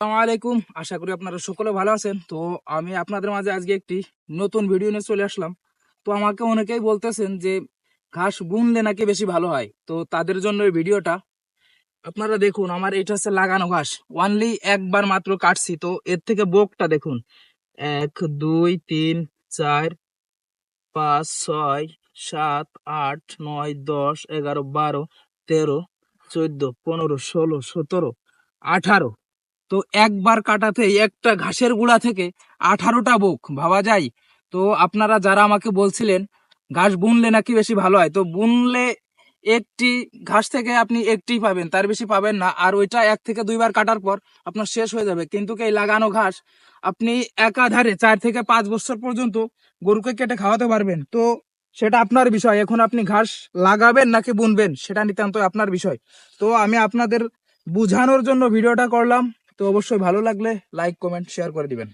আলাইকুম। আশা করি আপনারা সকলে ভালো আছেন। তো আমি আপনাদের মাঝে আজকে একটি নতুন ভিডিও নিয়ে চলে আসলাম। তো আমাকে অনেকেই বলতেছেন যে, ঘাস বুনলে নাকি বেশি ভালো হয়? তো তাদের জন্য এই ভিডিওটা। আপনারা দেখুন, আমার এটা হচ্ছে লাগানো ঘাস। ওয়ানলি একবার মাত্র কাটছি। তো এর থেকে বোকটা দেখুন। এক, দুই, তিন, চার, পাঁচ, ছয়, সাত, আট, নয়, দশ, এগারো, বারো, তেরো, চোদ্দ, পনেরো, ষোলো, সতেরো, আঠারো। তো একবার কাটাতে একটা ঘাসের গুঁড়া থেকে আঠারোটা বুক, ভাবা যায়? তো আপনারা যারা আমাকে বলছিলেন, ঘাস বুনলে নাকি বেশি ভালো হয়? তো বুনলে একটি ঘাস থেকে আপনি একটি পাবেন, তার বেশি পাবেন না। আর ওইটা এক থেকে দুইবার কাটার পর আপনার শেষ হয়ে যাবে। কিন্তু এই লাগানো ঘাস আপনি একাধারে চার থেকে পাঁচ বছর পর্যন্ত গরুকে কেটে খাওয়াতে পারবেন? তো সেটা আপনার বিষয়। এখন আপনি ঘাস লাগাবেন নাকি বুনবেন? সেটা নিতান্ত আপনার বিষয়। তো আমি আপনাদের বুঝানোর জন্য ভিডিওটা করলাম। তো অবশ্যই ভালো লাগলে লাইক কমেন্ট শেয়ার করে দিবেন।